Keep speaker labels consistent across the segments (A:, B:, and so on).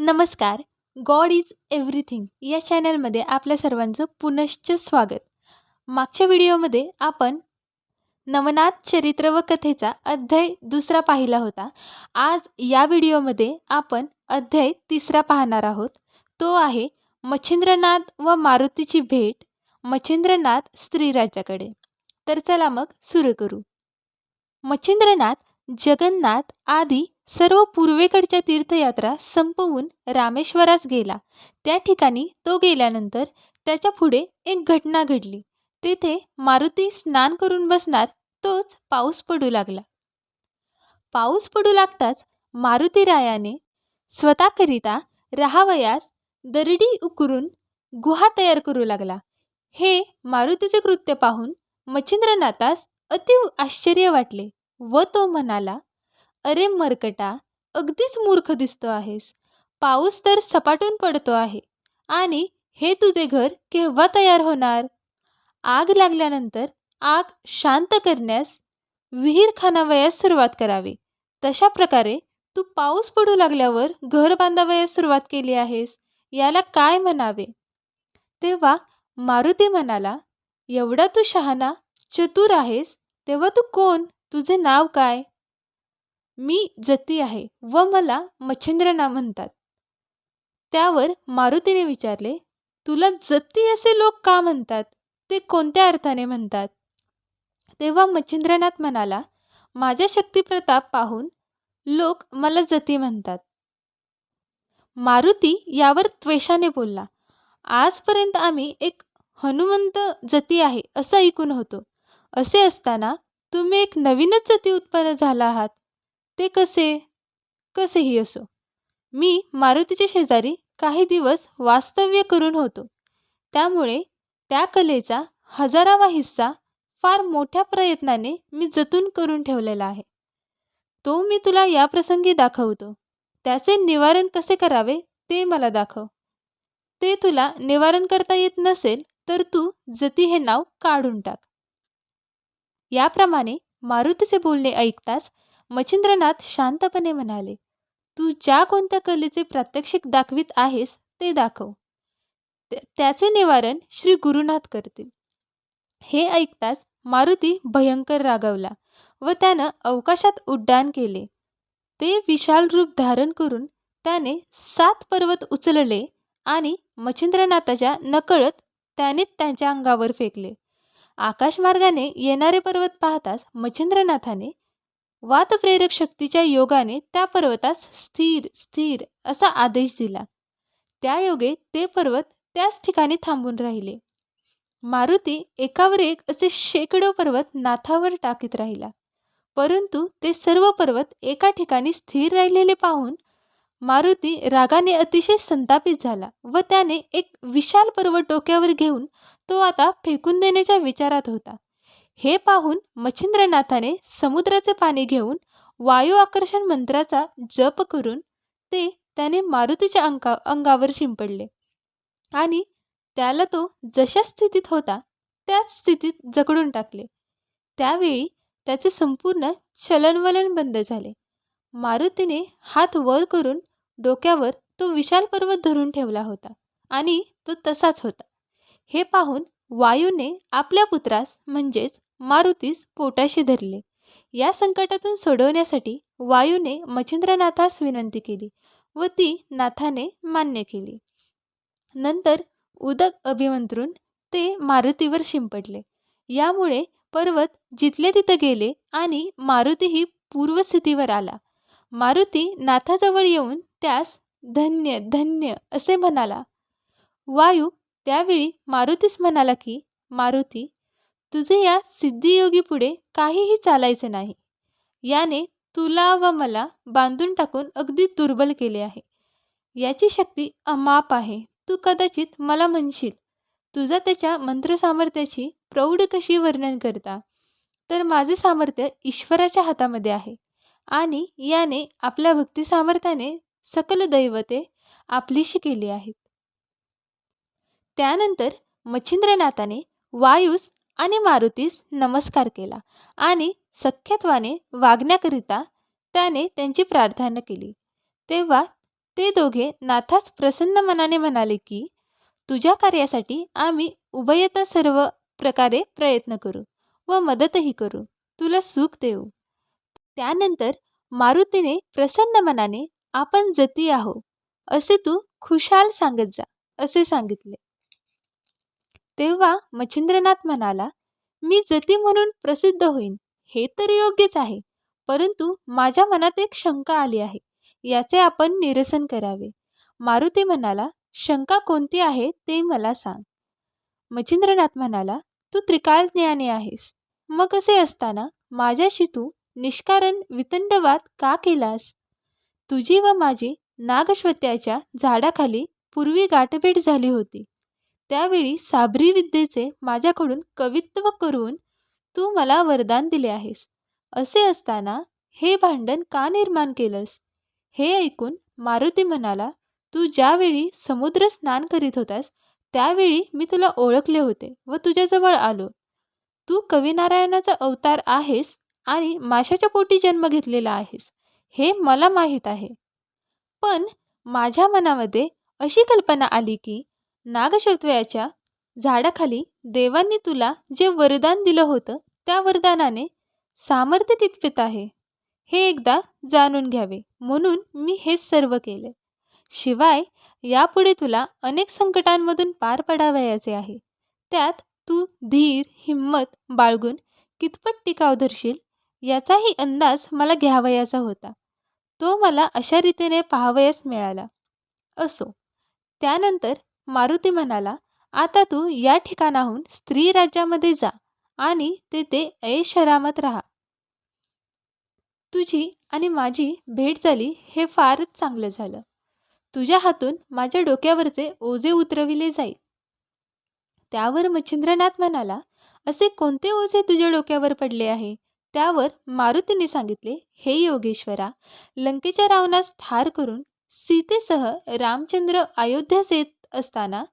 A: नमस्कार. God is everything या चॅनलमध्ये आपल्या सर्वांचं पुनश्च स्वागत. मागच्या व्हिडिओमध्ये आपण नवनाथ चरित्र व कथेचा अध्याय दुसरा पाहिला होता. आज या व्हिडिओमध्ये आपण अध्याय तिसरा पाहणार आहोत. तो आहे मच्छिंद्रनाथ व मारुतीची भेट मच्छिंद्रनाथ स्त्रीराजाकडे. तर चला मग सुरू करू. मच्छिंद्रनाथ जगन्नाथ आदी सर्व पूर्वेकडच्या तीर्थयात्रा संपवून रामेश्वरास गेला. त्या ठिकाणी तो गेल्यानंतर त्याच्या पुढे एक घटना घडली. तेथे मारुती स्नान करून बसणार तोच पाऊस पडू लागला. पाऊस पडू लागताच मारुतीरायाने स्वतःकरिता राहावयास दरडी उकरून गुहा तयार करू लागला. हे मारुतीचे कृत्य पाहून मच्छिंद्रनाथास अति आश्चर्य वाटले व तो म्हणाला अरे मरकटा अगदीच मूर्ख दिसतो आहेस. पाऊस तर सपाटून पडतो आहे. आणि हे तुझे घर केव्हा तयार होणार? आग लागल्यानंतर आग शांत करण्यास विहीर खानावयास सुरुवात करावी. तशा प्रकारे तू पाऊस पडू लागल्यावर घर बांधावयास सुरुवात केली आहेस याला काय म्हणावे? तेव्हा मारुती म्हणाला एवढा तू शहाणा चतुर आहेस तेव्हा तू कोण? तुझे नाव काय? मी जती आहे व मला मच्छिंद्रना म्हणतात. त्यावर मारुतीने विचारले तुला जती असे लोक का म्हणतात? ते कोणत्या अर्थाने म्हणतात? तेव्हा मच्छिंद्रनाथ म्हणाला माझ्या शक्तिप्रताप पाहून लोक मला जती म्हणतात. मारुती यावर त्वेषाने बोलला आजपर्यंत आम्ही एक हनुमंत जती आहे असं ऐकून होतो. असे असताना तुम्ही एक नवीनच जती उत्पन्न झाला आहात. ते कसे? कसेही असो मी मारुतीच्या शेजारी काही दिवस वास्तव्य करून होतो. त्यामुळे त्या कलेचा हजारावा हिस्सा फार मोठ्या प्रयत्नाने मी जतून करून ठेवलेला आहे. तो मी तुला या प्रसंगी दाखवतो. त्याचे निवारण कसे करावे ते मला दाखव. ते तुला निवारण करता येत नसेल तर तू जती हे नाव काढून टाक. याप्रमाणे मारुतीचे बोलणे ऐकताच मच्छिंद्रनाथ शांतपणे म्हणाले तू ज्या कोणत्या कलेचे प्रात्यक्षिक दाखवित आहेस ते दाखव. त्याचे निवारण श्री गुरुनाथ करतील. हे ऐकताच मारुती भयंकर रागवला व त्यानं अवकाशात उड्डाण केले. ते विशाल रूप धारण करून त्याने सात पर्वत उचलले आणि मच्छिंद्रनाथाच्या नकळत त्यानेच त्यांच्या अंगावर फेकले. आकाशमार्गाने येणारे पर्वत पाहताच मच्छिंद्रनाथाने वातप्रेरक शक्तीच्या योगाने त्या पर्वतास स्थिर स्थिर असा आदेश दिला. त्या योगे ते पर्वत त्याच ठिकाणी थांबून राहिले. मारुती एकावर एक असे शेकडो पर्वत नाथावर टाकीत राहिला. परंतु ते सर्व पर्वत एका ठिकाणी स्थिर राहिलेले पाहून मारुती रागाने अतिशय संतापित झाला व त्याने एक विशाल पर्वत डोक्यावर घेऊन तो आता फेकून देण्याच्या विचारात होता. हे पाहून मच्छिंद्रनाथाने समुद्राचे पाणी घेऊन वायू आकर्षण मंत्राचा जप करून ते त्याने मारुतीच्या अंका अंगावर शिंपडले. आणि त्याला तो जशा स्थितीत होता त्याच स्थितीत जकडून टाकले. त्यावेळी त्याचे संपूर्ण चलनवलन बंद झाले. मारुतीने हात वर करून डोक्यावर तो विशाल पर्वत धरून ठेवला होता आणि तो तसाच होता. हे पाहून वायूने आपल्या पुत्रास म्हणजेच मारुतीस पोटाशी धरले. या संकटातून सोडवण्यासाठी वायूने मच्छिंद्रनाथास विनंती केली व ती नाथाने मान्य केली. नंतर उदक अभिमंत्रून ते मारुतीवर शिंपडले. यामुळे पर्वत जिथले तिथं गेले आणि मारुतीही पूर्वस्थितीवर आला. मारुती नाथाजवळ येऊन त्यास धन्य धन्य असे म्हणाला. वायू त्यावेळी मारुतीस म्हणाला की मारुती तुझे या सिद्धियोगी पुढे काहीही चालायचे नाही. याने तुला व मला बांधून टाकून अगदी दुर्बल केले आहे. याची शक्ती अमाप आहे. तू कदाचित मला म्हणशील तुझा त्याच्या मंत्रसामर्थ्याची प्रौढ कशी वर्णन करता? तर माझे सामर्थ्य ईश्वराच्या हातामध्ये आहे. आणि याने आपल्या भक्ती सामर्थ्याने सकल दैवते आपलीशी केली आहेत. त्यानंतर मच्छिंद्रनाथाने वायूस आणि मारुतीस नमस्कार केला आणि सख्यत्वाने वागण्याकरिता त्याने त्यांची प्रार्थना केली. तेव्हा ते दोघे नाथास प्रसन्न मनाने म्हणाले की तुझ्या कार्यासाठी आम्ही उभयता सर्व प्रकारे प्रयत्न करू व मदतही करू. तुला सुख देऊ. त्यानंतर मारुतीने प्रसन्न मनाने आपण जती आहो असे तू खुशाल सांगत जा असे सांगितले. तेव्हा मच्छिंद्रनाथ म्हणाला मी जती म्हणून प्रसिद्ध होईन हे तर योग्यच आहे. परंतु माझ्या मनात एक शंका आली आहे याचे आपण निरसन करावे. मारुती म्हणाला शंका कोणती आहे ते मला सांग. मच्छिंद्रनाथ म्हणाला तू त्रिकाल ज्ञानी आहेस. मग असे असताना माझ्याशी तू निष्कारण वितंडवाद का केलास? तुझी व माझी नागश्वत्याच्या झाडाखाली पूर्वी गाठभेट झाली होती. त्यावेळी साबरी विद्येचे माझ्याकडून कवित्व करून तू मला वरदान दिले आहेस. असे असताना हे भांडण का निर्माण केलंस? हे ऐकून मारुती म्हणाला तू ज्यावेळी समुद्र स्नान करीत होतास त्यावेळी मी तुला ओळखले होते व तुझ्याजवळ आलो. तू कविनारायणाचा अवतार आहेस आणि माशाच्या पोटी जन्म घेतलेला आहेस हे मला माहीत आहे. पण माझ्या मनामध्ये अशी कल्पना आली की नागशौत्वयाच्या झाडाखाली देवांनी तुला जे वरदान दिलं होतं त्या वरदानाने सामर्थ्य कितपत आहे हे एकदा जाणून घ्यावे. म्हणून मी हे सर्व केले. शिवाय यापुढे तुला अनेक संकटांमधून पार पडावयाचे आहे. त्यात तू धीर हिंमत बाळगून कितपत टिकाव धरशील याचाही अंदाज मला घ्यावयाचा होता. तो मला अशा रीतीने पाहावयास मिळाला. असो. त्यानंतर मारुती म्हणाला आता तू या ठिकाणाहून स्त्री राज्यामध्ये जा आणि तेथे ऐशरामत राहा. तुझी आणि माझी भेट झाली हे फारच चांगलं झालं. तुझ्या हातून माझ्या डोक्यावरचे ओझे उतरविले जाईल. त्यावर मच्छिंद्रनाथ म्हणाला असे कोणते ओझे तुझ्या डोक्यावर पडले आहे? त्यावर मारुतीने सांगितले हे योगेश्वरा लंकेच्या रावणास ठार करून सीतेसह रामचंद्र अयोध्यास येत असताना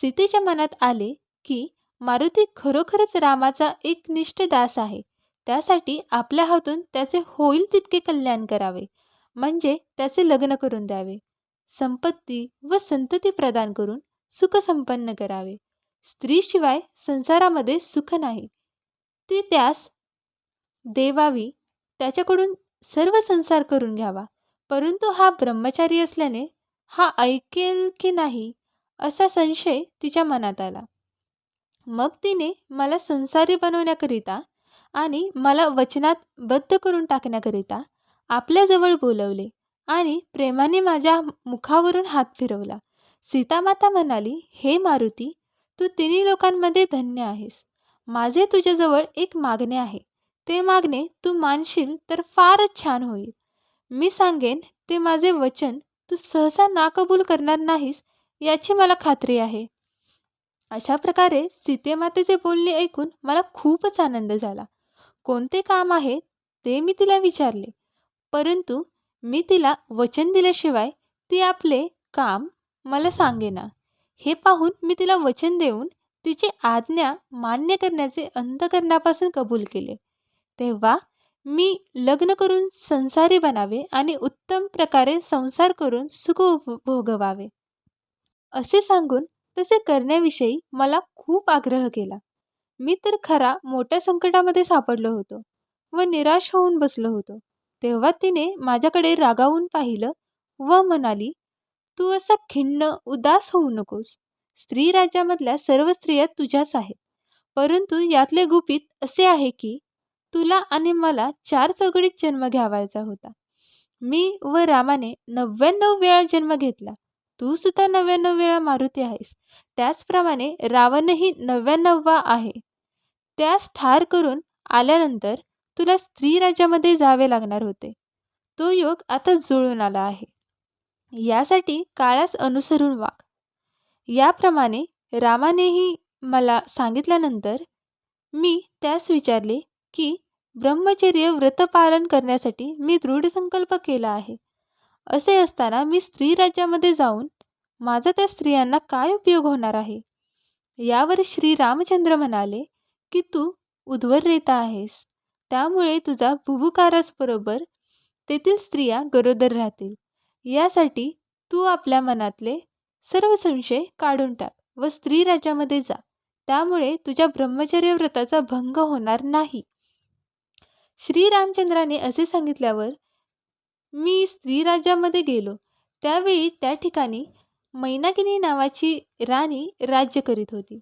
A: सीतेच्या मनात आले की मारुती खरोखरच रामाचा एक निष्ठ दास आहे. त्यासाठी आपल्या हातून त्याचे होईल तितके कल्याण करावे. म्हणजे त्याचे लग्न करून द्यावे. संपत्ती व संतती प्रदान करून सुख संपन्न करावे. स्त्रीशिवाय संसारामध्ये सुख नाही. ती त्यास देवावी त्याच्याकडून सर्व संसार करून घ्यावा. परंतु हा ब्रह्मचारी असल्याने हा ऐकेल की नाही? असा संशय तिच्या मनात आला. मग तिने मला संसारी बनवण्याकरिता आणि मला वचनात बद्ध करून टाकण्याकरिता आपल्याजवळ बोलवले आणि प्रेमाने माझ्या मुखावरून हात फिरवला. सीतामाता म्हणाली हे मारुती तू तिन्ही लोकांमध्ये धन्य आहेस. माझे तुझ्याजवळ एक मागणे आहे. ते मागणे तू मानशील तर फारच छान होईल. मी सांगेन ते माझे वचन तू सहसा नाकबूल करणार नाहीस याची मला खात्री आहे. अशा प्रकारे सीतेमातेचे बोलणे ऐकून मला खूपच आनंद झाला. कोणते काम आहे ते मी तिला विचारले. परंतु मी तिला वचन दिल्याशिवाय ती आपले काम मला सांगेना. हे पाहून मी तिला वचन देऊन तिची आज्ञा मान्य करण्याचे अंतकरणापासून कबूल केले. तेव्हा मी लग्न करून संसारी बनावे आणि उत्तम प्रकारे संसार करून सुख भोगवावे. असे सांगून तसे करण्याविषयी मला खूप आग्रह केला. मी तर खरा मोठ्या संकटामध्ये सापडलो होतो व निराश होऊन बसलो होतो. तेव्हा तिने माझ्याकडे रागावून पाहिलं व म्हणाली तू असा खिन्न उदास होऊ नकोस. स्त्री राज्यामधल्या सर्व स्त्रिया तुझ्याच आहेत. परंतु यातले गुपित असे आहे की तुला आणि मला चार चौघडीत जन्म घ्यावायचा होता. मी व रामाने नव्याण्णव वेळा जन्म घेतला. तू सुद्धा नव्याण्णव वेळा मारुती आहेस. त्याचप्रमाणे रावणही नव्याण्णववा आहे. त्यास ठार करून आल्यानंतर तुला स्त्री राज्यामध्ये जावे लागणार होते. तो योग आता जुळून आला आहे. यासाठी काळास अनुसरून वाग. याप्रमाणे रामानेही मला सांगितल्यानंतर मी त्यास विचारले की ब्रह्मचर्य व्रतपालन करण्यासाठी मी दृढ संकल्प केला आहे. असे असताना मी स्त्री राज्यामध्ये जाऊन माझा त्या स्त्रियांना काय उपयोग होणार आहे? यावर श्री रामचंद्र म्हणाले की तू उद्वर रेता आहेस. त्यामुळे तुझा भुभुकारासबरोबर तेथील स्त्रिया गरोदर राहतील. यासाठी तू आपल्या मनातले सर्व संशय काढून टाक व स्त्री राज्यामध्ये जा. त्यामुळे तुझ्या ब्रह्मचर्य व्रताचा भंग होणार नाही. श्रीरामचंद्राने असे सांगितल्यावर मी स्त्री राज्यामध्ये गेलो. त्यावेळी त्या ठिकाणी मैनाकिनी नावाची राणी राज्य करीत होती.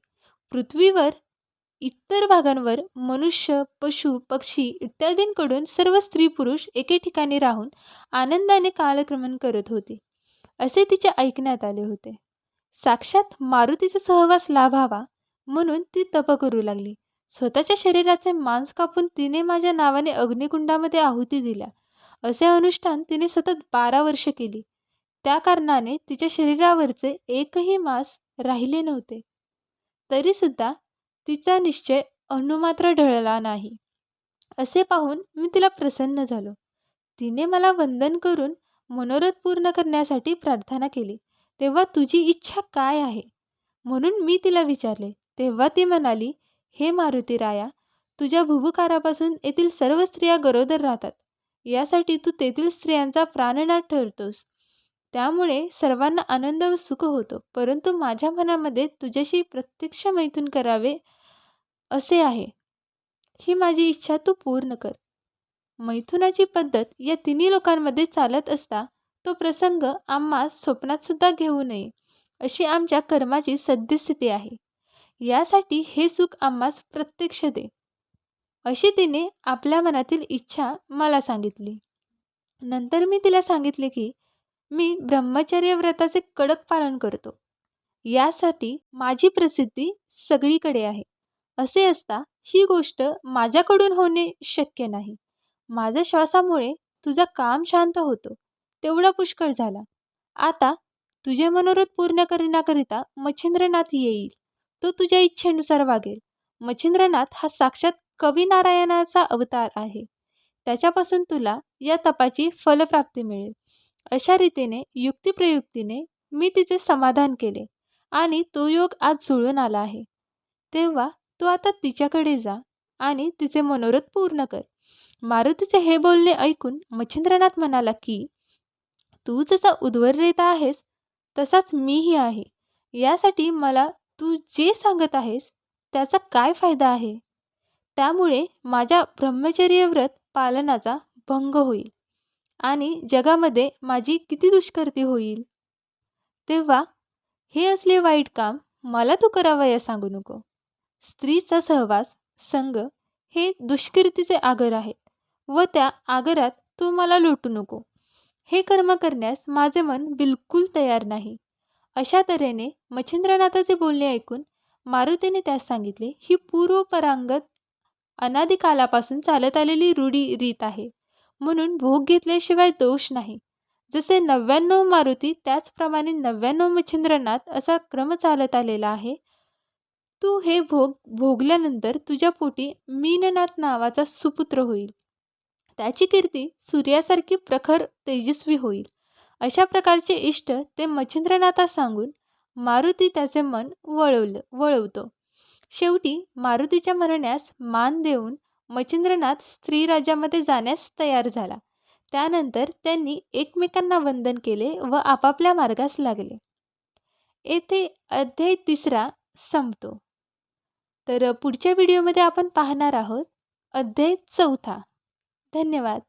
A: पृथ्वीवर इतर भागांवर मनुष्य पशु पक्षी इत्यादींकडून सर्व स्त्री पुरुष एके ठिकाणी राहून आनंदाने कालक्रमण करत होते असे तिचे ऐकण्यात आले होते. साक्षात मारुतीचा सहवास लाभावा म्हणून ती तप करू लागली. स्वतःच्या शरीराचे मांस कापून तिने माझ्या नावाने अग्निकुंडामध्ये आहुती दिल्या. असे अनुष्ठान तिने सतत बारा वर्ष केली. त्या कारणाने तिच्या शरीरावरचे एकही मांस राहिले नव्हते. तरीसुद्धा तिचा निश्चय अणुमात्र ढळला नाही. असे पाहून मी तिला प्रसन्न झालो. तिने मला वंदन करून मनोरथ पूर्ण करण्यासाठी प्रार्थना केली. तेव्हा तुझी इच्छा काय आहे? म्हणून मी तिला विचारले. तेव्हा ती म्हणाली हे मारुती राया तुझ्या भुभुकारापासून येथील सर्व स्त्रिया गरोदर राहतात. यासाठी तू तेथील स्त्रियांचा प्राणनाथ ठरतोस. त्यामुळे सर्वांना आनंद व सुख होतो. परंतु माझ्या मनामध्ये तुझ्याशी प्रत्यक्ष मैथून करावे असे आहे. ही माझी इच्छा तू पूर्ण कर. मैथुनाची पद्धत या तिन्ही लोकांमध्ये चालत असता तो प्रसंग आम्हा स्वप्नात सुद्धा घेऊ नये अशी आमच्या कर्माची सद्यस्थिती आहे. यासाठी हे सुख आम्हास प्रत्यक्ष दे. अशी तिने आपल्या मनातील इच्छा मला सांगितली. नंतर मी तिला सांगितले की मी ब्रह्मचर्य व्रताचे कडक पालन करतो. यासाठी माझी प्रसिद्धी सगळीकडे आहे. असे असता ही गोष्ट माझ्याकडून होणे शक्य नाही. माझ्या श्वासामुळे तुझा काम शांत होतो. तेवढा पुष्कळ झाला. आता तुझे मनोरथ पूर्ण करण्याकरिता मच्छिंद्रनाथ येईल. तो तुझ्या इच्छेनुसार वागेल. मच्छिंद्रनाथ हा साक्षात कवी नारायणाचा अवतार आहे. त्याच्यापासून तुला या तपाची फलप्राप्ती मिळेल. अशा रीतीने युक्तिप्रयुक्तीने मी तिचे समाधान केले आणि तो योग आज जुळून आला आहे. तेव्हा तू आता तिच्याकडे जा आणि तिचे मनोरथ पूर्ण कर. मारुतीचे हे बोलणे ऐकून मच्छिंद्रनाथ म्हणाला की तू जसा उद्वरेता आहेस तसाच मीही आहे. यासाठी मला तू जे सांगत आहेस त्याचा काय फायदा आहे? त्यामुळे माझ्या ब्रह्मचर्य व्रत पालनाचा भंग होईल आणि जगामध्ये माझी किती दुष्कर्ती होईल? तेव्हा हे असले वाईट काम मला तू करावया सांगू नको. स्त्रीचा सहवास संग हे दुष्कीर्तीचे आगर आहेत व त्या आगरात तू मला लुटू नको. हे कर्म करण्यास माझे मन बिलकुल तयार नाही. अशा तऱ्हेने मच्छिंद्रनाथाचे बोलणे ऐकून मारुतीने त्यास सांगितले ही पूर्वपरांगत अनादिकालापासून चालत आलेली रूढी रीत आहे. म्हणून भोग घेतल्याशिवाय दोष नाही. जसे नव्याण्णव मारुती त्याचप्रमाणे नव्याण्णव मच्छिंद्रनाथ असा क्रम चालत आलेला आहे. तू हे भोग भोगल्यानंतर तुझ्या पोटी मीननाथ नावाचा सुपुत्र होईल. त्याची कीर्ती सूर्यासारखी प्रखर तेजस्वी होईल. अशा प्रकारचे इष्ट ते मच्छिंद्रनाथास सांगून मारुती त्याचे मन वळवलं वळवतो. शेवटी मारुतीच्या म्हणण्यास मान देऊन मच्छिंद्रनाथ स्त्रीराज्यामध्ये जाण्यास तयार झाला. त्यानंतर त्यांनी एकमेकांना वंदन केले व आपापल्या मार्गास लागले. येथे अध्याय तिसरा संपतो. तर पुढच्या व्हिडिओमध्ये आपण पाहणार आहोत अध्याय चौथा. धन्यवाद.